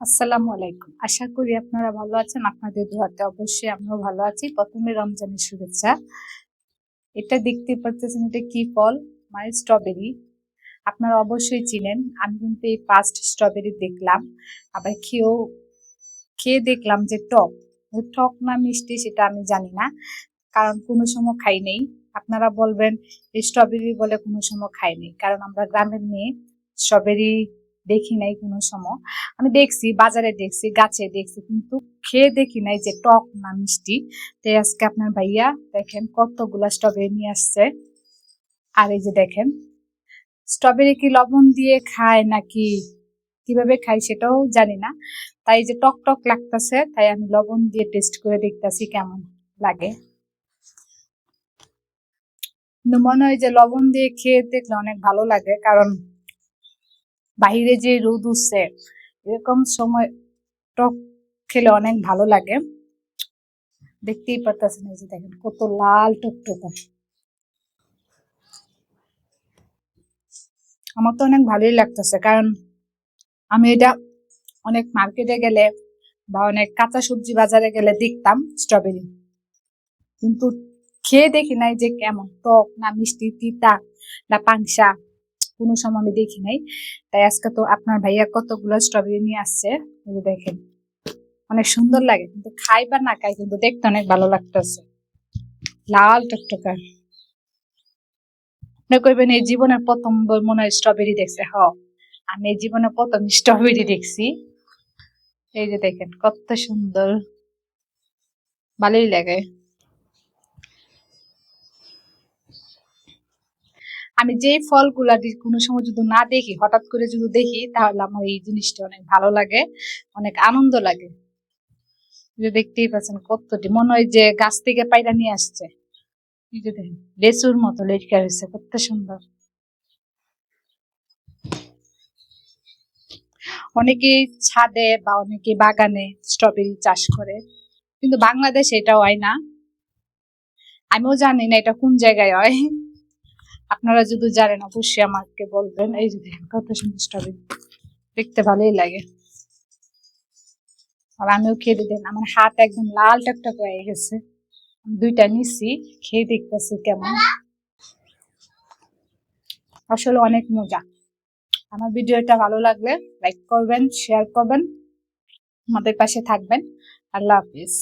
আসসালামু আলাইকুম। আশা করি আপনারা ভালো আছেন। আপনাদের দোয়াতে অবশ্যই আমিও ভালো আছি। প্রথমে রমজানের শুভেচ্ছা। এটা দেখতে পাচ্ছেন এটা কি ফল? মানে স্ট্রবেরি আপনারা অবশ্যই চিনেন। আমি কিন্তু এই ফার্স্ট স্ট্রবেরি দেখলাম। আবার খেয়েও, খেয়ে দেখলাম যে টক। টক না মিষ্টি সেটা আমি জানি না। কারণ কোনো সময় খাই নেই। আপনারা বলবেন, এই স্ট্রবেরি বলে কোনো সময় খাই নেই। কারণ আমরা গ্রামের মেয়ে স্ট্রবেরি দেখি নাই কোনো সময়। আমি দেখছি, বাজারে দেখছি, গাছে দেখছি, কিন্তু খেয়ে দেখি নাই যে টক না মিষ্টি। তাই আজকে আপনার ভাইয়া দেখেন কতগুলা স্ট্রবেরি নিয়ে আসছে। আর এই যে দেখেন স্ট্রবেরি কি লবণ দিয়ে খায় নাকি কীভাবে খাই সেটাও জানি না। তাই যে টক টক লাগতেছে, তাই আমি লবণ দিয়ে টেস্ট করে দেখতেছি কেমন লাগে। মনে হয় যে লবণ দিয়ে খেয়ে দেখলে অনেক ভালো লাগে, কারণ বাহিরে যে রোদ উঠছে, এরকম সময় টক খেলে অনেক ভালো লাগে। দেখতেই পারতেছেন এই যে দেখেন, কত লাল টকটকা। আমার তো অনেক ভালোই লাগতেছে, কারণ আমি এটা অনেক মার্কেটে গেলে বা অনেক কাঁচা সবজি বাজারে গেলে দেখতাম স্ট্রবেরি কিন্তু খেয়ে দেখি নাই যে কেমন, টক না মিষ্টি, তিতা না পাংসা কোনো সময় আমি দেখি নাই। তাই আজকে তো আপনার ভাইয়া কতগুলো স্ট্রবেরি নিয়ে আসছে দেখেন। অনেক সুন্দর লাগে, কিন্তু খাই বা না খাই কিন্তু দেখতে অনেক ভালো লাগতেছে। লাল টকটকা। আপনি কইবেন, এই জীবনের প্রথম মনে হয় স্ট্রবেরি দেখছে, হ। আমি এই জীবনে প্রথম স্ট্রবেরি দেখছি। এই যে দেখেন, কত সুন্দর। ভালোই লাগে। আমি যেই ফলগুলা কোনো সময় যদি না দেখি, হঠাৎ করে যদি দেখি, তাহলে আমার এই জিনিসটা অনেক ভালো লাগে, অনেক আনন্দ লাগে। যে দেখতেই পাচ্ছেন কতটি, মনে হয় যে গাছ থেকে পায়রা নিয়ে আসছে। লেচুর মতো লেটকা হয়েছে, কত সুন্দর। অনেকেই ছাদে বা অনেকে বাগানে স্ট্রবেরি চাষ করে, কিন্তু বাংলাদেশে এটাও হয় না। আমিও জানি না এটা কোন জায়গায় হয়। আপনারা যদি জানেন, অবশ্যই আমাকে বলবেন। এই যে দেখেন, কত সুন্দর দেখতে ভালোই লাগে। আর আমিও খেয়ে দেন আমার হাত একদম লাল টকটক হয়ে গেছে। দুইটা নিচ্ছি খেয়ে দেখতেছি কেমন। আসলে অনেক মজা। আমার ভিডিওটা ভালো লাগলে লাইক করবেন শেয়ার করবেন, আমাদের পাশে থাকবেন। আল্লাহ হাফিজ।